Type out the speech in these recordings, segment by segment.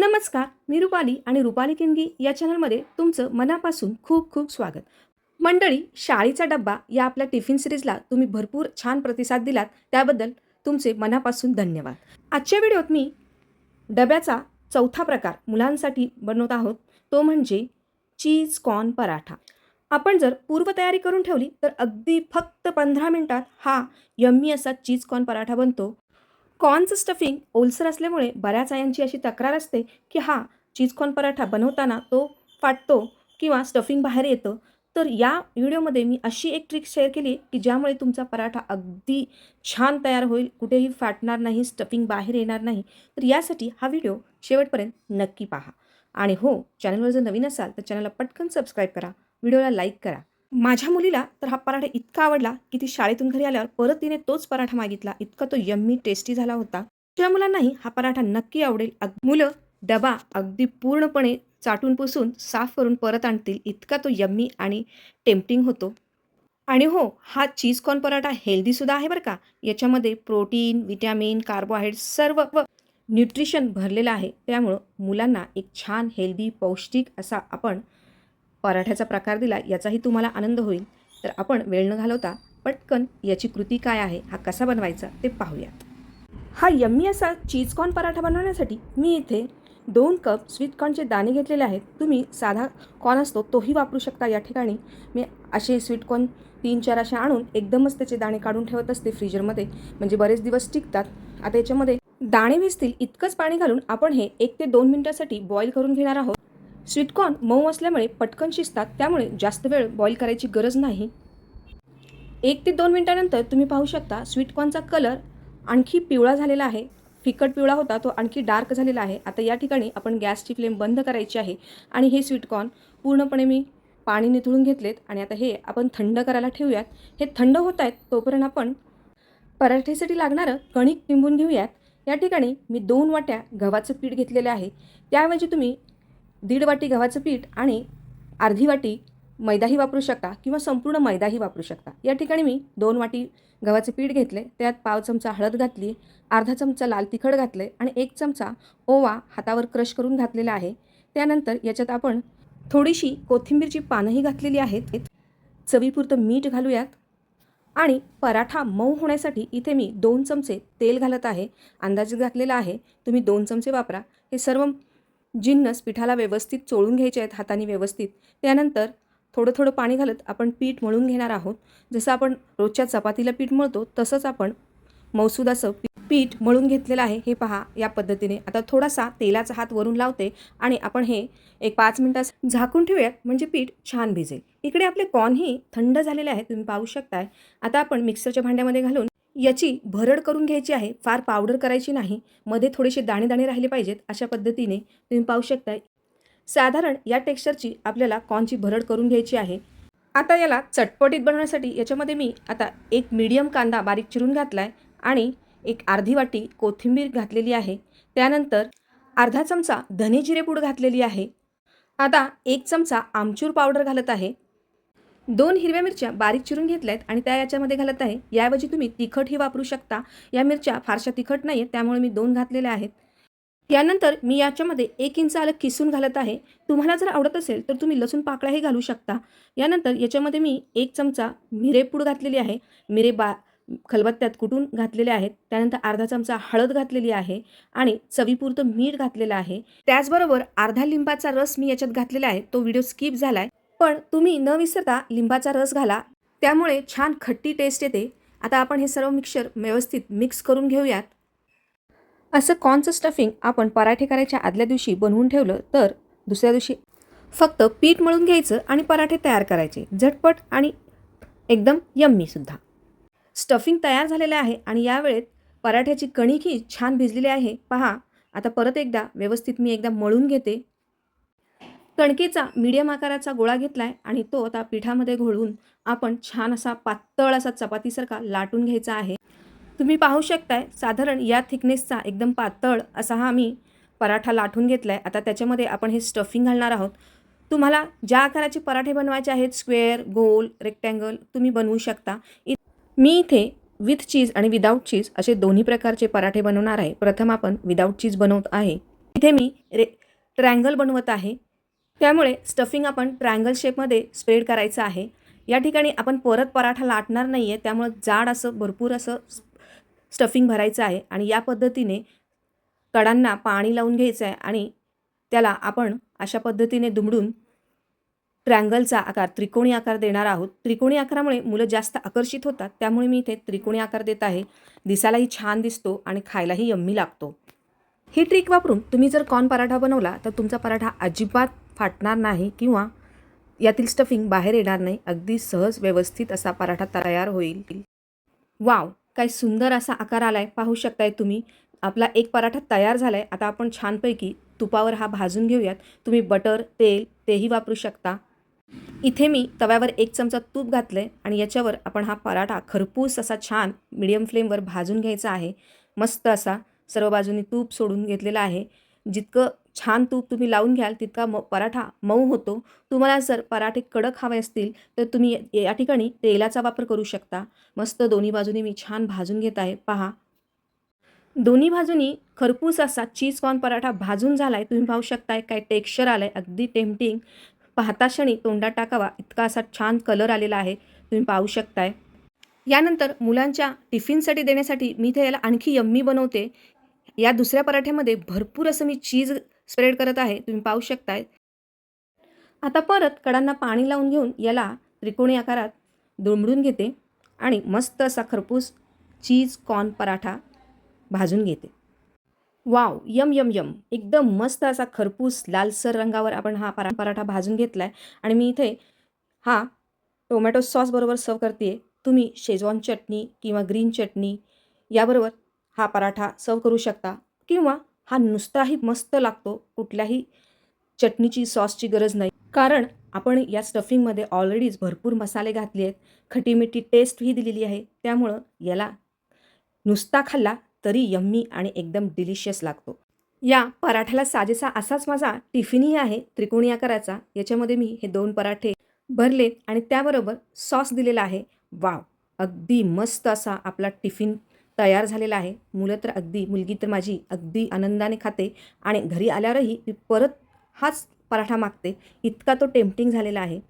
नमस्कार मी रुपाली आणि रुपाली किनगी या चॅनलमध्ये तुमचं मनापासून खूप खूप स्वागत. मंडळी शाळेचा डब्बा या आपल्या टिफिन सिरीजला तुम्ही भरपूर छान प्रतिसाद दिलात त्याबद्दल तुमचे मनापासून धन्यवाद. आजच्या व्हिडिओत मी डब्याचा चौथा प्रकार मुलांसाठी बनवत आहोत तो म्हणजे चीज कॉर्न पराठा. आपण जर पूर्वतयारी करून ठेवली तर अगदी फक्त पंधरा मिनटात हा यम्मी असा चीज कॉर्न पराठा बनतो. कॉर्नचं स्टफिंग ओलसर असल्यामुळे बऱ्याच आयांची अशी तक्रार असते की हा चीजकॉर्न पराठा बनवताना तो फाटतो किंवा स्टफिंग बाहेर येतं. तर या व्हिडिओमध्ये मी अशी एक ट्रिक शेअर केली की ज्यामुळे तुमचा पराठा अगदी छान तयार होईल कुठेही फाटणार नाही स्टफिंग बाहेर येणार नाही. तर यासाठी हा व्हिडिओ शेवटपर्यंत नक्की पहा. आणि हो चॅनलवर जर नवीन असाल तर चॅनलला पटकन सबस्क्राईब करा. व्हिडिओला लाईक करा. माझ्या मुलीला तर हा पराठा इतका आवडला की ती शाळेतून घरी आल्यावर परत तिने तोच पराठा मागितला. इतका तो यम्मी टेस्टी झाला होता. त्या मुलांनाही हा पराठा नक्की आवडेल. अग- मुलं डबा अगदी पूर्णपणे चाटून पुसून साफ करून परत आणतील. इतका तो यम्मी आणि टेम्पटिंग होतो. आणि हो हा चीज कॉर्न पराठा हेल्दीसुद्धा आहे बरं का? याच्यामध्ये प्रोटीन विटॅमिन कार्बोहायड्रेट सर्व व न्यूट्रिशन भरलेलं आहे. त्यामुळं मुलांना एक छान हेल्दी पौष्टिक असा आपण पराठ्याचा प्रकार दिला याचाही तुम्हाला आनंद होईल. तर आपण वेळ न घालवता पटकन याची कृती काय आहे हा कसा बनवायचा ते पाहूयात हा यम्मी असा चीजकॉर्न पराठा बनवण्यासाठी मी इथे दोन कप स्वीट कॉर्नचे दाणे घेतलेले आहेत. तुम्ही साधा कॉर्न असतो तोही वापरू शकता या ठिकाणी. मी असे स्वीट कॉर्न तीन चार असे आणून एकदमच त्याचे दाणे काढून ठेवत असते फ्रीजरमध्ये. म्हणजे बरेच दिवस टिकतात. आता याच्यामध्ये दाणे भिजतील इतकंच पाणी घालून आपण हे एक ते दोन मिनटासाठी बॉईल करून घेणार आहोत. स्वीटकॉर्न मऊ असल्यामुळे पटकन शिजतात त्यामुळे जास्त वेळ बॉईल करायची गरज नाही. एक ते दोन मिनटानंतर तुम्ही पाहू शकता स्वीटकॉर्नचा कलर आणखी पिवळा झालेला आहे. फिकट पिवळा होता तो आणखी डार्क झालेला आहे. आता या ठिकाणी आपण गॅसची फ्लेम बंद करायची आहे आणि हे स्वीटकॉर्न पूर्णपणे मी पाणी निथळून घेतलेत आणि आता हे आपण थंड करायला ठेवूयात. हे थंड होत आहेत तोपर्यंत आपण पराठ्यासाठी लागणारं कणिक निंबून घेऊयात. या ठिकाणी मी दोन वाट्या गव्हाचं पीठ घेतलेलं आहे. त्याऐवजी तुम्ही दीड वाटी गव्हाचं पीठ आणि अर्धी वाटी मैदाही वापरू शकता किंवा संपूर्ण मैदाही वापरू शकता. या ठिकाणी मी दोन वाटी गव्हाचे पीठ घेतले त्यात पाव चमचा हळद घातली अर्धा चमचा लाल तिखट घातले आणि एक चमचा ओवा हातावर क्रश करून घातलेला आहे. त्यानंतर याच्यात आपण थोडीशी कोथिंबीरची पानंही घातलेली आहेत. चवीपुरतं मीठ घालूयात. आणि पराठा मऊ होण्यासाठी इथे मी दोन चमचे तेल घालत आहे. अंदाजित घातलेला आहे. तुम्ही दोन चमचे वापरा. हे सर्व जिन्नस पिठाला व्यवस्थित चोळून घ्यायचे आहेत हाताने व्यवस्थित. त्यानंतर थोडं थोडं पाणी घालत आपण पीठ मळून घेणार आहोत. जसं आपण रोजच्या चपातीला पीठ मळतो तसंच आपण मौसुदाचं पीठ मळून घेतलेलं आहे. हे पहा या पद्धतीने. आता थोडासा तेलाचा हात वरून लावते आणि आपण हे एक पाच मिनटास झाकून ठेवूयात म्हणजे पीठ छान भिजेल. इकडे आपले कॉर्नही थंड झालेले आहे तुम्ही पाहू शकताय. आता आपण मिक्सरच्या भांड्यामध्ये घालून याची भरड करून घ्यायची आहे फार पावडर करायची नाही मध्ये थोडेसे दाणे दाणे राहिले पाहिजेत अशा पद्धतीने तुम्ही पाहू शकताय. साधारण या टेक्स्चरची आपल्याला कॉर्नची भरड करून घ्यायची आहे. आता याला चटपटीत बनवण्यासाठी याच्यामध्ये मी आता एक मीडियम कांदा बारीक चिरून घातला आहे आणि एक अर्धी वाटी कोथिंबीर घातलेली आहे. त्यानंतर अर्धा चमचा धने जिरेपूड घातलेली आहे. आता एक चमचा आमचूर पावडर घालत आहे. दोन हिरव्या मिरच्या बारीक चिरून घेतल्या आहेत आणि त्या याच्यामध्ये घालत आहे. याऐवजी तुम्ही तिखटही वापरू शकता. या मिरच्या फारशा तिखट नाही आहेत त्यामुळे मी दोन घातलेल्या आहेत. यानंतर मी याच्यामध्ये एक इंच आलं किसून घालत आहे. तुम्हाला जर आवडत असेल तर तुम्ही लसूण पाकळ्याही घालू शकता. यानंतर याच्यामध्ये मी एक चमचा मिरेपूड घातलेली आहे. मिरे बा खलबत्त्यात कुटून घातलेले आहेत. त्यानंतर अर्धा चमचा हळद घातलेली आहे आणि चवीपुरतं मीठ घातलेलं आहे. त्याचबरोबर अर्धा लिंबाचा रस मी याच्यात घातलेला आहे. तो व्हिडिओ स्किप झाला आहे पण तुम्ही न विसरता लिंबाचा रस घाला. त्यामुळे छान खट्टी टेस्ट येते. आता आपण हे सर्व मिक्सर व्यवस्थित मिक्स करून घेऊयात. असं कॉर्नचं स्टफिंग आपण पराठे करायच्या आदल्या दिवशी बनवून ठेवलं तर दुसऱ्या दिवशी फक्त पीठ मळून घ्यायचं आणि पराठे तयार करायचे. झटपट आणि एकदम यम्मीसुद्धा स्टफिंग तयार झालेलं आहे आणि यावेळेत पराठ्याची कणिकही छान भिजलेली आहे. पहा आता परत एकदा व्यवस्थित मी एकदा मळून घेते. कणकेचा मीडियम आकाराचा गोळा घेतला आहे आणि तो आता पिठामध्ये घोळून आपण छान असा पातळ असा चपातीसारखा लाटून घ्यायचा आहे. तुम्ही पाहू शकताय साधारण या थिकनेसचा एकदम पातळ असा हा मी पराठा लाटून घेतला आहे आता त्याच्यामध्ये आपण हे स्टफिंग घालणार आहोत. तुम्हाला ज्या आकाराचे पराठे बनवायचे आहेत स्क्वेअर गोल रेक्टँगल तुम्ही बनवू शकता. इ मी इथे विथ चीज आणि विदाऊट चीज असे दोन्ही प्रकारचे पराठे बनवणार आहे. प्रथम आपण विदाऊट चीज बनवत आहे. इथे मी रे ट्रँगल बनवत आहे. त्यामुळे स्टफिंग आपण ट्रँगल शेपमध्ये स्प्रेड करायचं आहे. या ठिकाणी आपण परत पराठा लाटणार नाही आहे त्यामुळं जाड असं भरपूर असं स्टफिंग भरायचं आहे आणि या पद्धतीने कडांना पाणी लावून घ्यायचं आहे आणि त्याला आपण अशा पद्धतीने दुमडून ट्रँगलचा आकार त्रिकोणी आकार देणार आहोत. त्रिकोणी आकारामुळे मुलं जास्त आकर्षित होतात त्यामुळे मी इथे त्रिकोणी आकार देत आहे. दिसायलाही छान दिसतो आणि खायलाही यम्मी लागतो. ही ट्रिक वापरून तुम्ही जर कॉर्न पराठा बनवला तर तुमचा पराठा अजिबात फाटणार नाही किंवा यातील स्टफिंग बाहेर येणार नाही. अगदी सहज व्यवस्थित असा पराठा तयार होईल. वाव! काय सुंदर असा आकार आला आहे पाहू शकताय तुम्ही. आपला एक पराठा तयार झाला आहे आता आपण छानपैकी तुपावर हा भाजून घेऊयात. तुम्ही बटर तेल तेही वापरू शकता. इथे मी तव्यावर एक चमचा तूप घातलं आहे आणि याच्यावर आपण हा पराठा खरपूस असा छान मिडियम फ्लेमवर भाजून घ्यायचा आहे. मस्त असा सर्व बाजूनी तूप सोडून घेतलेला आहे. जितकं छान तूप तुम्ही लावून घ्याल तितका म पराठा मऊ होतो. तुम्हाला जर पराठे कडक हवे असतील तर तुम्ही या ठिकाणी तेलाचा वापर करू शकता. मस्त दोन्ही बाजूनी मी छान भाजून घेत आहे. पहा. दोन्ही बाजूनी खरपूस असा चीज कॉर्न पराठा भाजून झाला आहे तुम्ही पाहू शकताय काय टेक्स्चर आलं आहे अगदी टेम्पटिंग पाहता क्षणी तोंडात टाकावा. इतका असा छान कलर आलेला आहे. तुम्ही पाहू शकताय. यानंतर मुलांच्या टिफिनसाठी देण्यासाठी मी इथे याला आणखी यम्मी बनवते. या दुसऱ्या पराठ्यामध्ये भरपूर असं मी चीज स्प्रेड करत आहे तुम्ही पाहू शकताय. आता परत कडांना पाणी लावून घेऊन याला त्रिकोणी आकारात दुमडून घेते आणि मस्त असा खरपूस चीज कॉर्न पराठा भाजून घेते. Wow yum yum yum. एकदम मस्त असा खरपूस लालसर रंगावर आपण हा परा पराठा भाजून घेतला आहे आणि मी इथे हा टोमॅटो सॉसबरोबर सर्व करते तुम्ही शेजवान चटणी किंवा ग्रीन चटणी याबरोबर हा पराठा सर्व करू शकता किंवा हा नुसताही मस्त लागतो. कुठल्याही चटणीची सॉसची गरज नाही. कारण आपण या स्टफिंगमध्ये ऑलरेडीच भरपूर मसाले घातले आहेत. खटी मिठी टेस्टही दिलेली आहे. त्यामुळं याला नुसता खाल्ला तरी यम्मी आणि एकदम डिलिशियस लागतो. या पराठ्याला साजेसा असाच माझा टिफिनही आहे त्रिकोणी आकाराचा याच्यामध्ये मी हे दोन पराठे भरले आणि त्याबरोबर सॉस दिलेला आहे. वाव! अगदी मस्त असा आपला टिफिन तयार झालेला आहे. मुलं तर अगदी मुलगी तर माझी अगदी आनंदाने खाते आणि घरी आल्यावरही मी परत हाच पराठा मागते. इतका तो टेम्पटिंग झालेला आहे.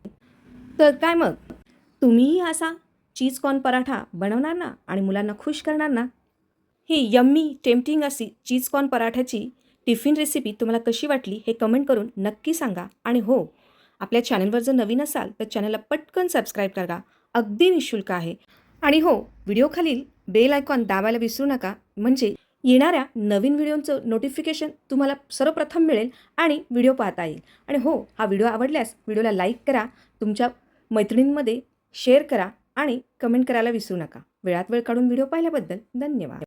तर काय मग? तुम्हीही असा चीज कॉर्न पराठा बनवणार ना आणि मुलांना खुश करणार ना? ही यम्मी टेम्पटिंग अशी चीज कॉर्न पराठ्याची टिफिन रेसिपी तुम्हाला कशी वाटली हे कमेंट करून नक्की सांगा. आणि हो आपल्या चॅनलवर जर नवीन असाल तर चॅनलला पटकन सबस्क्राईब करा. अगदी निशुल्क आहे. आणि हो व्हिडिओखालील बेल आयकॉन दाबायला विसरू नका. म्हणजे येणाऱ्या नवीन व्हिडिओचं नोटिफिकेशन तुम्हाला सर्वप्रथम मिळेल आणि व्हिडिओ पाहता येईल. आणि हो हा व्हिडिओ आवडल्यास व्हिडिओला लाईक करा तुमच्या मैत्रिणींमध्ये शेअर करा आणि कमेंट करायला विसरू नका. वेळात वेळ काढून व्हिडिओ पाहिल्याबद्दल धन्यवाद.